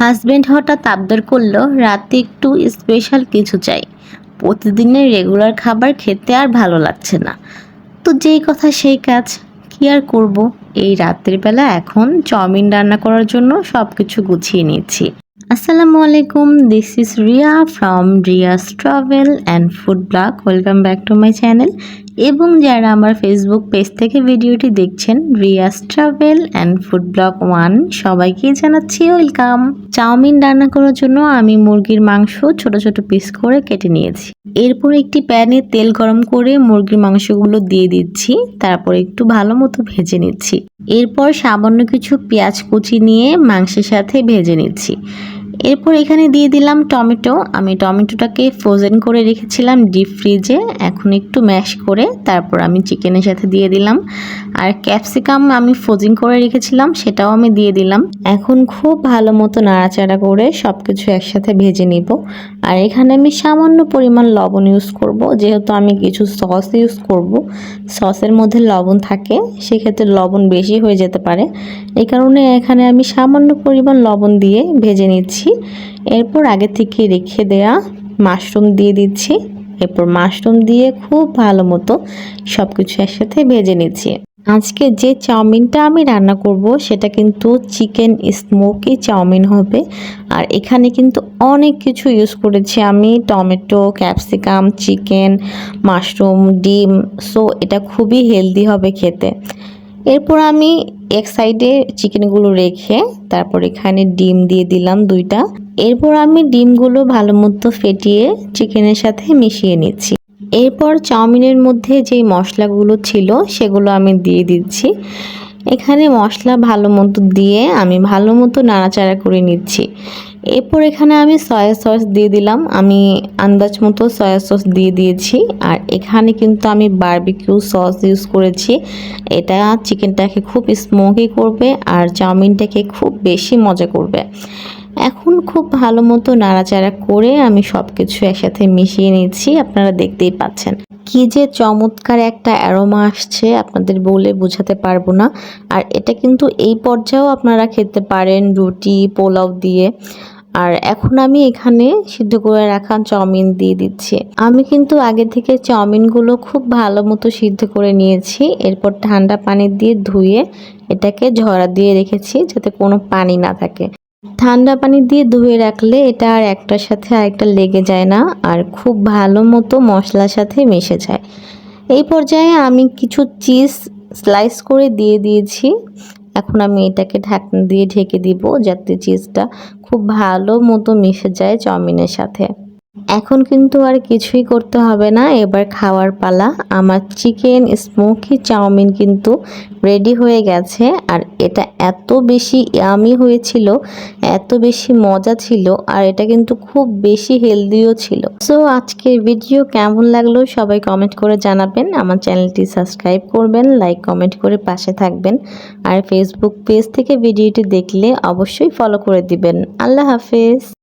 Husband হঠাৎ আবদার করল, রাতে একটু স্পেশাল কিছু চাই। প্রতিদিনের রেগুলার খাবার খেতে আর ভালো লাগছে না। তো যেই কথা সেই কাজ, কি আর করব? এই রাতের বেলা এখন চাউমিন রান্না করার জন্য সব কিছু গুছিয়ে নিয়েছি। আসসালামু আলাইকুম this is Riya from Riya's travel and food vlog. Welcome back to my channel. এবং যারা আমার ফেসবুক পেজ থেকে ভিডিওটি দেখছেন Riya's travel and food vlog one সবাইকে জানাচ্ছি ওয়েলকাম চাউমিন রান্না করার জন্য আমি মুরগির মাংস ছোট ছোট পিস করে কেটে নিয়েছি। এরপর একটি প্যানে তেল গরম করে মুরগির মাংসগুলো দিয়ে দিচ্ছি, তারপর একটু ভালো মতো ভেজে নিচ্ছি। এরপর সামান্য কিছু পেঁয়াজ কুচি নিয়ে মাংসের সাথে ভেজে নিচ্ছি। এরপর এখানে দিয়ে দিলাম টমেটো। আমি টমেটোটাকে ফ্রোজেন করে রেখেছিলাম ডিপ ফ্রিজে এখন একটু ম্যাশ করে তারপর আমি চিকেনের সাথে দিয়ে দিলাম। আর ক্যাপসিকাম আমি ফ্রোজিং করে রেখেছিলাম, সেটাও আমি দিয়ে দিলাম। এখন খুব ভালো মতো নাড়াচাড়া করে সব কিছু একসাথে ভেজে নিব। আর এখানে আমি সামান্য পরিমাণ লবণ ইউজ করব। যেহেতু আমি কিছু সস ইউজ করব। সসের মধ্যে লবণ থাকে, সেক্ষেত্রে লবণ বেশি হয়ে যেতে পারে। এই কারণে এখানে আমি সামান্য পরিমাণ লবণ দিয়ে ভেজে নিচ্ছি। এরপর আগে থেকে রেখে দেয়া মাশরুম দিয়ে দিচ্ছি। এরপর মাশরুম দিয়ে খুব ভালো মতো সব কিছু একসাথে ভেজে নিচ্ছি। আজকে যে চাউমিনটা আমি রান্না করব, সেটা কিন্তু চিকেন স্মোকি চাউমিন হবে। আর এখানে কিন্তু অনেক কিছু ইউজ করেছি আমি। টমেটো, ক্যাপসিকাম, চিকেন, মাশরুম, ডিম সো এটা খুবই হেলদি হবে খেতে। এরপর আমি এক সাইডে চিকেনগুলো রেখে তারপর এখানে ডিম দিয়ে দিলাম দুইটা। এরপর আমি ডিমগুলো ভালো মতো ফেটিয়ে চিকেনের সাথে মিশিয়ে নিচ্ছি। এরপর চাউমিনের মধ্যে যেই মশলাগুলো ছিল, সেগুলো আমি দিয়ে দিচ্ছি। এখানে মশলা ভালো মতো দিয়ে আমি ভালো মতো নাড়াচাড়া করে নিচ্ছি। এরপর এখানে আমি সয়া সস দিয়ে দিলাম। আমি আন্দাজ মতো সয়া সস দিয়ে দিয়েছি। আর এখানে কিন্তু আমি বারবিকিউ সস ইউজ করেছি। এটা চিকেনটাকে খুব স্মোকি করবে আর চাউমিনটাকে খুব বেশি মজা করবে। এখন খুব ভালো মতো নাড়াচাড়া করে আমি সব কিছু একসাথে মিশিয়ে নিচ্ছি, আপনারা দেখতেই পাচ্ছেন। কি যে চমৎকার একটা অ্যারোমা আসছে, আপনাদের বলে বোঝাতে পারব না। আর এটা কিন্তু এই পর্যায়েও আপনারা খেতে পারেন রুটি, পোলাও দিয়ে। আর এখন আমি এখানে সিদ্ধ করে রাখা চাউমিন দিয়ে দিচ্ছি। আমি কিন্তু আগে থেকে চাউমিনগুলো খুব ভালো মতো সিদ্ধ করে নিয়েছি। এরপর ঠান্ডা পানি দিয়ে ধুয়ে এটাকে ঝরা দিয়ে রেখেছি যাতে কোনো পানি না থাকে। ঠান্ডা পানি দিয়ে ধুয়ে রাখলে এটা আর একটার সাথে আরেকটা লেগে যায় না আর খুব ভালো মতো মশলার সাথে মিশে যায়। এই পর্যায়ে আমি কিছু চিজ স্লাইস করে দিয়ে দিয়েছি। এখন আমি এটাকে ঢাকনা দিয়ে ঢেকে দিব যাতে চিজটা খুব ভালো মতো মিশে যায় চাউমিনের সাথে। এখন কিন্তু আর কিছুই করতে হবে না। এবার খাওয়ার পালা। আমার চিকেন স্মোকি চাউমিন কিন্তু রেডি হয়ে গেছে। আর এটা এত বেশি ইয়ামি হয়েছিল, এত বেশি মজা ছিল, আর এটা কিন্তু খুব বেশি হেলদিও ছিল। সো আজকের ভিডিও কেমন লাগল সবাই কমেন্ট করে জানাবেন। আমার চ্যানেলটি সাবস্ক্রাইব করবেন লাইক কমেন্ট করে পাশে থাকবেন। আর ফেসবুক পেজ থেকে ভিডিওটি দেখলে অবশ্যই ফলো করে দিবেন। আল্লাহ হাফেজ।